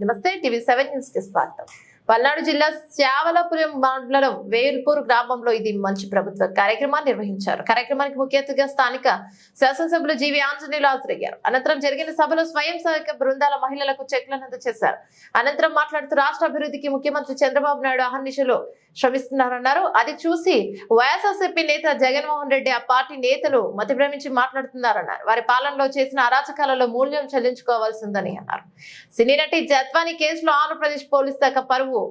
నమస్తే TV seven న్యూస్కి స్వాగతం. పల్నాడు జిల్లా శ్యావలపురం మండలం వేల్పూర్ గ్రామంలో ఇది మంచి ప్రభుత్వ కార్యక్రమాన్ని నిర్వహించారు. కార్యక్రమానికి ముఖ్య అతిథిగా స్థానిక శాసనసభ్యులు జీవి ఆంజనేయులు హాజరయ్యారు. అనంతరం జరిగిన సభలో స్వయం సహాయక బృందాల మహిళలకు చెక్లను అందజేశారు. అనంతరం మాట్లాడుతూ రాష్ట్ర అభివృద్ధికి ముఖ్యమంత్రి చంద్రబాబు నాయుడు అహర్నిశలో శ్రమిస్తున్నారన్నారు. అది చూసి వైఎస్ఆర్సీపీ నేత జగన్మోహన్ రెడ్డి ఆ పార్టీ నేతలు మతిభ్రమించి మాట్లాడుతున్నారన్నారు. వారి పాలనలో చేసిన అరాచకాలలో మూల్యం చెల్లించుకోవాల్సిందని అన్నారు. సినీ నటి జత్వాని కేసులో ఆంధ్రప్రదేశ్ పోలీస్ శాఖ పరువు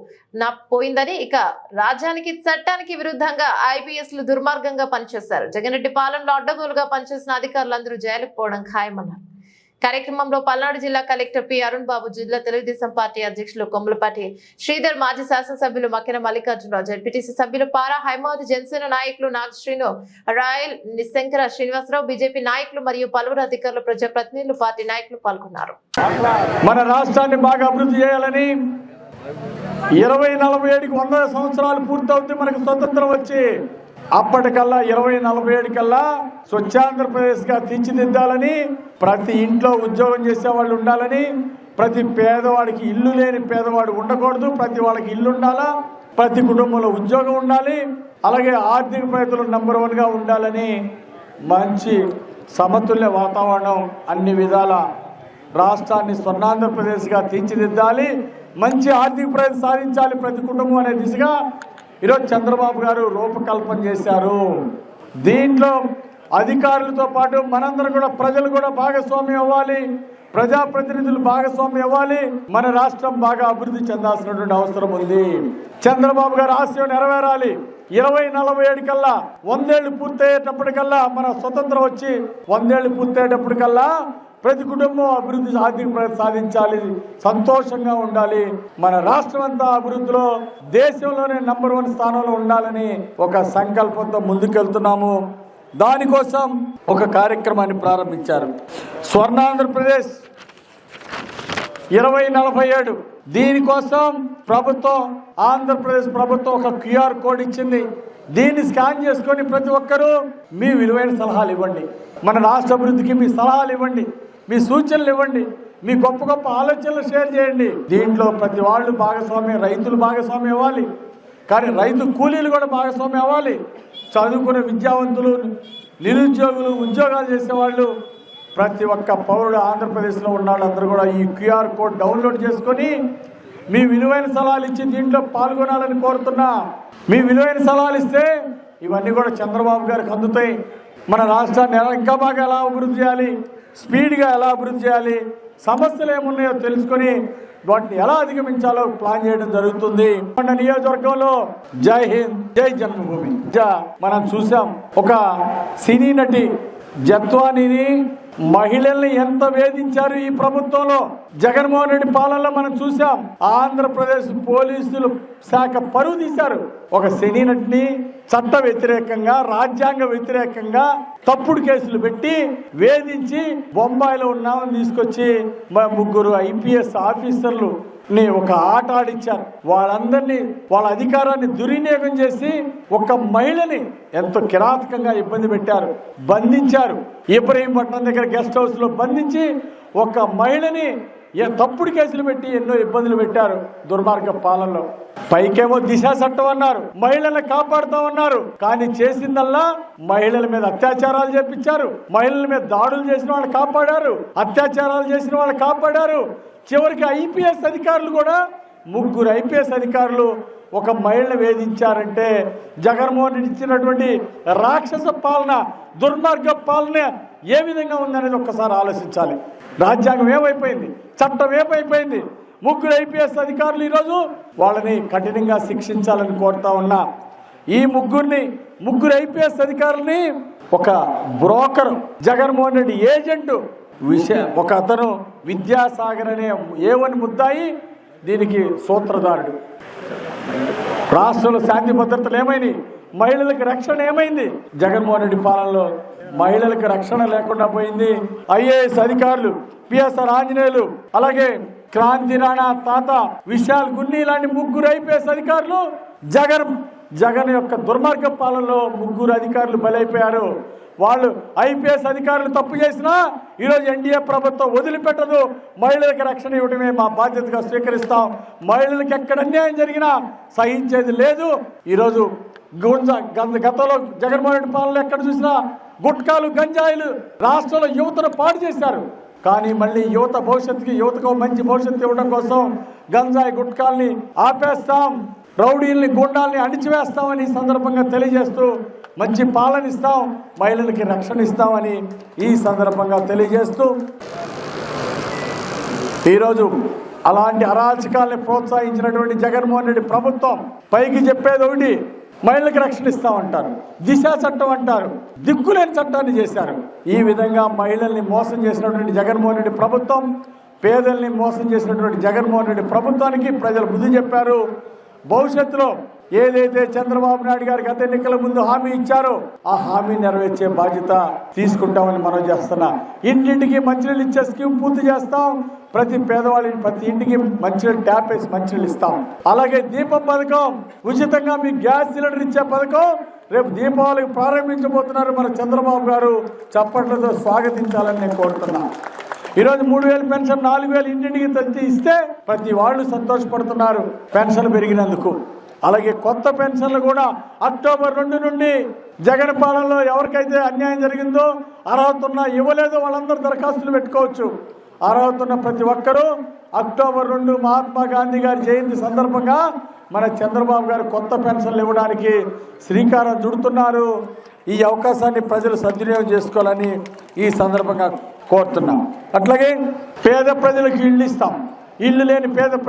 నా పోయిందని ఇక రాజ్యానికి చట్టానికి విరుద్ధంగా ఐపీఎస్లు దుర్మార్గంగా పనిచేశారు. జగన్ రెడ్డి పాలనలో అడ్డగోలుగా పనిచేసిన అధికారులందరూ జైలుకు పోవడం ఖాయమన్నారు. కార్యక్రమంలో పల్నాడు జిల్లా కలెక్టర్ పి అరుణ్ బాబు జిల్లా తెలుగుదేశం పార్టీ అధ్యక్షులు కొమ్మలపాటి శ్రీధర్ మాజీ శాసనసభ్యులు మక్కెన మల్లికార్జునరావు జడ్పీటీసీ సభ్యులు పారా హైమావతి జనసేన నాయకులు నాగశ్రీను రాయల్ నిశంకర శ్రీనివాసరావు బీజేపీ నాయకులు మరియు పలువురు అధికారులు ప్రజాప్రతినిధులు పార్టీ నాయకులు పాల్గొన్నారు. మన రాష్ట్రాన్ని బాగా అభివృద్ధి చేయాలని ఇరవై నలభై ఏడుకి వంద సంవత్సరాలు పూర్తవుతుంది మనకు స్వతంత్రం వచ్చి అప్పటికల్లా ఇరవై నలభై ఏడు కల్లా స్వచ్ఛాంధ్రప్రదేశ్గా తీర్చిదిద్దాలని ప్రతి ఇంట్లో ఉద్యోగం చేసే వాళ్ళు ఉండాలని ప్రతి పేదవాడికి ఇల్లు లేని పేదవాడు ఉండకూడదు ప్రతి వాళ్ళకి ఇల్లు ఉండాలా ప్రతి కుటుంబంలో ఉద్యోగం ఉండాలి అలాగే ఆర్థిక ప్రగతులు నెంబర్ వన్గా ఉండాలని మంచి సమతుల్య వాతావరణం అన్ని విధాల రాష్ట్రాన్ని స్వర్ణాంధ్రప్రదేశ్గా తీర్చిదిద్దాలి మంచి ఆర్థిక ప్రగతి సాధించాలి ప్రతి కుటుంబం అనే దిశగా ఈరోజు చంద్రబాబు గారు రూపకల్పన చేశారు. దీంట్లో అధికారులతో పాటు మనందరం కూడా ప్రజలు కూడా భాగస్వామ్యం అవ్వాలి. ప్రజాప్రతినిధులు భాగస్వామ్యం అవ్వాలి. మన రాష్ట్రం బాగా అభివృద్ధి చెందాల్సినటువంటి అవసరం ఉంది. చంద్రబాబు గారు ఆశయం నెరవేరాలి. ఇరవై నలభై ఏడు కల్లా వందేళ్ళు పూర్తయ్యేటప్పటికల్లా మన స్వతంత్రం వచ్చి వందేళ్ళు పూర్తయ్యేటప్పటికల్లా ప్రతి కుటుంబం అభివృద్ధి ఆర్థిక ప్రగతి సాధించాలి సంతోషంగా ఉండాలి. మన రాష్ట్రం అంతా అభివృద్ధిలో దేశంలోనే నంబర్ వన్ స్థానంలో ఉండాలని ఒక సంకల్పంతో ముందుకెళ్తున్నాము. దానికోసం ఒక కార్యక్రమాన్ని ప్రారంభించారు. స్వర్ణ ఆంధ్రప్రదేశ్ ఇరవై నలభై ఏడు దీనికోసం ప్రభుత్వం ఆంధ్రప్రదేశ్ ప్రభుత్వం ఒక క్యూఆర్ కోడ్ ఇచ్చింది. దీన్ని స్కాన్ చేసుకొని ప్రతి ఒక్కరూ మీ విలువైన సలహాలు ఇవ్వండి. మన రాష్ట్ర అభివృద్ధికి మీ సలహాలు ఇవ్వండి. మీ సూచనలు ఇవ్వండి. మీ గొప్ప గొప్ప ఆలోచనలు షేర్ చేయండి. దీంట్లో ప్రతి వాళ్ళు భాగస్వామ్యం రైతులు భాగస్వామ్యం ఇవ్వాలి కానీ రైతు కూలీలు కూడా భాగస్వామ్యం అవ్వాలి. చదువుకునే విద్యావంతులు నిరుద్యోగులు ఉద్యోగాలు చేసేవాళ్ళు ప్రతి ఒక్క పౌరుడు ఆంధ్రప్రదేశ్లో ఉన్నాళ్ళందరూ కూడా ఈ క్యూఆర్ కోడ్ డౌన్లోడ్ చేసుకొని మీ విలువైన సలహాలు ఇచ్చి దీంట్లో పాల్గొనాలని కోరుతున్నా. మీ విలువైన సలహాలు ఇస్తే ఇవన్నీ కూడా చంద్రబాబు గారికి అందుతాయి. మన రాష్ట్రాన్ని ఎలా ఇంకా బాగా ఎలా అభివృద్ధి చేయాలి? స్పీడ్గా ఎలా అభివృద్ధి చేయాలి? సమస్యలు ఏమున్నాయో తెలుసుకొని వాటిని ఎలా అధిగమించాలో ప్లాన్ చేయడం జరుగుతుంది. మన నియోజకవర్గంలో జై హింద్ జై జన్మభూమి. జ- మనం చూసాం ఒక సినీ నటి జత్వానిని మహిళల్ని ఎంత వేధించారు ఈ ప్రభుత్వంలో? జగన్మోహన్ రెడ్డి పాలనలో మనం చూసాం ఆంధ్రప్రదేశ్ పోలీసులు శాఖ పరువు తీశారు. ఒక శని నటిని చట్ట వ్యతిరేకంగా రాజ్యాంగ వ్యతిరేకంగా తప్పుడు కేసులు పెట్టి వేధించి బొంబాయిలో ఉన్నామని తీసుకొచ్చి మా ముగ్గురు ఐపీఎస్ ఆఫీసర్లు ని ఒక ఆట ఆడిచ్చారు. వాళ్ళందరినీ వాళ్ళ అధికారాన్ని దుర్వినియోగం చేసి ఒక మహిళని ఎంతో కిరాతకంగా ఇబ్బంది పెట్టారు బంధించారు. ఇబ్రహీంపట్నం దగ్గర గెస్ట్ హౌస్లో బంధించి ఒక మహిళని ఏ తప్పుడు కేసులు పెట్టి ఎన్నో ఇబ్బందులు పెట్టారు దుర్మార్గ పాలనలో. పైకేమో దిశ చట్టం అన్నారు మహిళలను కాపాడుతామన్నారు కానీ చేసిందల్లా మహిళల మీద అత్యాచారాలు చేపించారు. మహిళల మీద దాడులు చేసిన వాళ్ళు కాపాడారు. అత్యాచారాలు చేసిన వాళ్ళు కాపాడారు. చివరికి ఐపీఎస్ అధికారులు కూడా ముగ్గురు ఐపీఎస్ అధికారులు ఒక మహిళను వేధించారంటే జగన్మోహన్ రెడ్డి ఇచ్చినటువంటి రాక్షస పాలన దుర్మార్గ పాలన ఏ విధంగా ఉందనేది ఒక్కసారి ఆలోచించాలి. రాజ్యాంగం ఏమైపోయింది? చట్టం ఏమైపోయింది? ముగ్గురు ఐపీఎస్ అధికారులు ఈరోజు వాళ్ళని కఠినంగా శిక్షించాలని కోరుతా ఉన్నా. ఈ ముగ్గురిని ముగ్గురు ఐపీఎస్ అధికారుల్ని ఒక బ్రోకర్ జగన్మోహన్ రెడ్డి ఏజెంట్ విషయ ఒక అతను విద్యాసాగర్ అనే ఏవని ముద్దాయి దీనికి సూత్రధారుడు. రాష్ట్రంలో శాంతి భద్రతలు ఏమైంది మహిళలకు రక్షణ ఏమైంది? జగన్మోహన్ రెడ్డి పాలనలో మహిళలకు రక్షణ లేకుండా పోయింది. ఐఏఎస్ అధికారులు పిఎస్ఆర్ ఆంజనేయులు అలాగే క్రాంతి రాణా తాత విశాల్ గున్ని ఇలాంటి ముగ్గురు ఐపీఎస్ అధికారులు జగన్ జగన్ యొక్క దుర్మార్గ పాలనలో ముగ్గురు అధికారులు బలైపోయారు. వాళ్ళు ఐపీఎస్ అధికారులు తప్పు చేసినా ఈరోజు ఎన్డీఏ ప్రభుత్వం వదిలిపెట్టదు. మహిళలకు రక్షణ ఇవ్వడమే మా బాధ్యతగా స్వీకరిస్తాం. మహిళలకు ఎక్కడ అన్యాయం జరిగినా సహించేది లేదు. ఈరోజు గుంజ గతంలో జగన్మోహన్ రెడ్డి పాలనలో ఎక్కడ చూసినా గుట్కాలు గంజాయిలు రాష్ట్రంలో యువతను పాడు చేశారు. కానీ మళ్ళీ యువత భవిష్యత్తుకి యువతకు మంచి భవిష్యత్తు ఇవ్వడం కోసం గంజాయి గుట్కాల్ని ఆపేస్తాం. రౌడీల్ని గుండాల్ని అణిచివేస్తామని ఈ సందర్భంగా తెలియజేస్తూ మంచి పాలన ఇస్తాం మహిళలకి రక్షణ ఇస్తామని ఈ సందర్భంగా తెలియజేస్తూ ఈరోజు అలాంటి అరాచకాల్ని ప్రోత్సహించినటువంటి జగన్మోహన్ రెడ్డి ప్రభుత్వం పైకి చెప్పేది ఒకటి మహిళలకు రక్షణ ఇస్తామంటారు దిశ చట్టం అంటారు దిక్కులేని చట్టాన్ని చేశారు. ఈ విధంగా మహిళల్ని మోసం చేసినటువంటి జగన్మోహన్ రెడ్డి ప్రభుత్వం పేదల్ని మోసం చేసినటువంటి జగన్మోహన్ రెడ్డి ప్రభుత్వానికి ప్రజలు బుద్ధి చెప్పారు. భవిష్యత్తులో ఏదైతే చంద్రబాబు నాయుడు గారు గత ఎన్నికల ముందు హామీ ఇచ్చారో ఆ హామీ నెరవేర్చే బాధ్యత తీసుకుంటామని మనం చేస్తున్నా. ఇంటింటికి మంచినీళ్ళు ఇచ్చే స్కీమ్ పూర్తి చేస్తాం. ప్రతి పేదవాళ్ళని ప్రతి ఇంటికి మంచినీళ్ళు ట్యాప్ వేసి మంచినీళ్ళు ఇస్తాం. అలాగే దీపం పథకం ఉచితంగా మీ గ్యాస్ సిలిండర్ ఇచ్చే పథకం రేపు దీపావళికి ప్రారంభించబోతున్నారు మన చంద్రబాబు గారు. చప్పట్లతో స్వాగతించాలని నేను కోరుతున్నాను ఈరోజు మూడు వేలు పెన్షన్ నాలుగు వేలు ఇంటింటికి తెచ్చి ఇస్తే ప్రతి వాళ్ళు సంతోషపడుతున్నారు పెన్షన్ పెరిగినందుకు. అలాగే కొత్త పెన్షన్లు కూడా అక్టోబర్ రెండు నుండి జగన్ పాలనలో ఎవరికైతే అన్యాయం జరిగిందో అర్హత ఉన్నా ఇవ్వలేదో వాళ్ళందరూ దరఖాస్తులు పెట్టుకోవచ్చు. అర్హత ఉన్న ప్రతి ఒక్కరూ అక్టోబర్ రెండు మహాత్మా గాంధీ గారి జయంతి సందర్భంగా మన చంద్రబాబు గారు కొత్త పెన్షన్లు ఇవ్వడానికి శ్రీకారం చుడుతున్నారు. ఈ అవకాశాన్ని ప్రజలు సద్వినియోగం చేసుకోవాలని ఈ సందర్భంగా కోరుతున్నాం. అట్లాగే పేద ప్రజలకు ఇల్లు ఇస్తాం. ఇల్లు లేని పేద